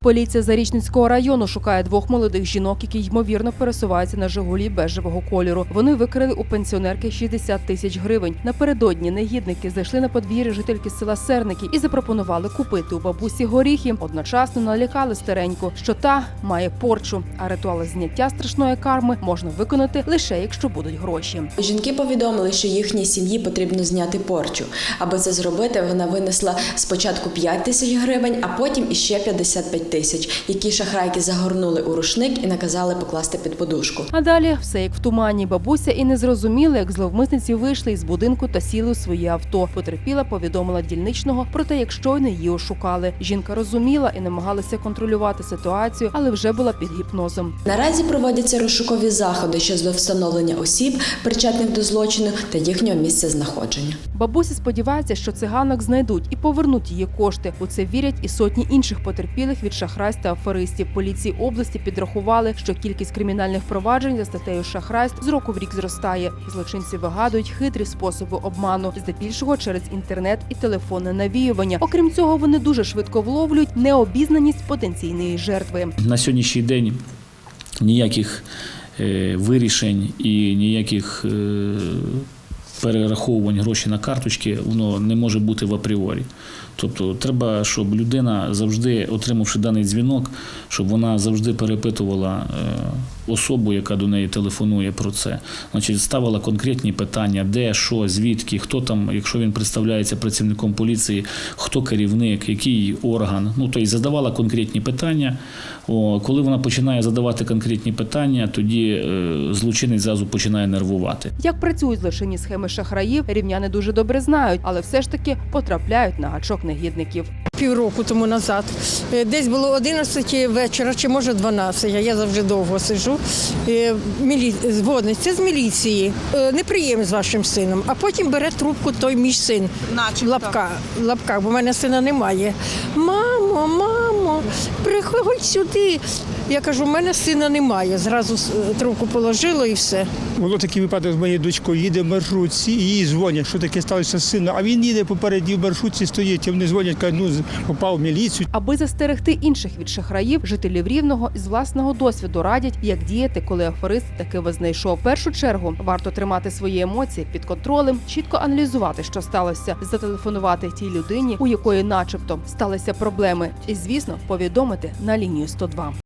Поліція Зарічницького району шукає двох молодих жінок, які ймовірно пересуваються на Жигулі бежевого кольору. Вони викрили у пенсіонерки 60 тисяч гривень. Напередодні негідники зайшли на подвір'я жительки села Серники і запропонували купити у бабусі горіхи. Одночасно налякали стареньку, що та має порчу. А ритуали зняття страшної карми можна виконати лише якщо будуть гроші. Жінки повідомили, що їхній сім'ї потрібно зняти порчу. Аби це зробити, вона винесла спочатку 5 тисяч гривень, а потім іще 55 тисяч, які шахрайки загорнули у рушник і наказали покласти під подушку. А далі все як в тумані. Бабуся і не зрозуміла, як зловмисниці вийшли із будинку та сіли у своє авто. Потерпіла, повідомила дільничного про те, як щойно її ошукали. Жінка розуміла і намагалася контролювати ситуацію, але вже була під гіпнозом. Наразі проводяться розшукові заходи щодо встановлення осіб, причетних до злочину та їхнього місця знаходження. Бабуся сподівається, що циганок знайдуть і повернуть її кошти. У це вірять і сотні інших потерпілих від шахрайств та аферистів. Поліції області підрахували, що кількість кримінальних проваджень за статтею шахрайств з року в рік зростає. Злочинці вигадують хитрі способи обману, здебільшого через інтернет і телефонне навіювання. Окрім цього, вони дуже швидко вловлюють необізнаність потенційної жертви. На сьогоднішній день ніяких е, вирішень і ніяких е, перераховувань гроші на карточки воно не може бути в апріорі. Тобто треба, щоб людина завжди, отримавши даний дзвінок, щоб вона завжди перепитувала е, особу, яка до неї телефонує про це. Значить, ставила конкретні питання, де, що, звідки, хто там, якщо він представляється працівником поліції, хто керівник, який орган. Ну тобто задавала конкретні питання. О, коли вона починає задавати конкретні питання, тоді е, злочинець зразу починає нервувати. Як працюють злочинні схеми шахраїв, рівняни дуже добре знають, але все ж таки потрапляють на гачок негідників. Півроку тому назад. Е, Десь було 11 вечора, чи може 12, я завжди довго сижу. Е, Мілі... Це з міліції. Е, Неприємний з вашим сином. А потім бере трубку той мій син. В лапка, лапка, бо в мене сина немає. Мамо, мамо, приходь сюди. Я кажу, в мене сина немає. Зразу е, трубку положила і все. Було такий випадок з моєю дочкою, їде в маршрутці, і їй дзвонять, що таке сталося з сином. А він їде попереді в маршрутці, стоїть, і вони дзвонять, кажуть, ну попав в міліцію. Аби застерегти інших від шахраїв, жителів рівного з власного досвіду радять, як діяти, коли аферист таки вас знайшов. В першу чергу варто тримати свої емоції під контролем, чітко аналізувати, що сталося, зателефонувати тій людині, у якої, начебто, сталися проблеми, і звісно, повідомити на лінію 102.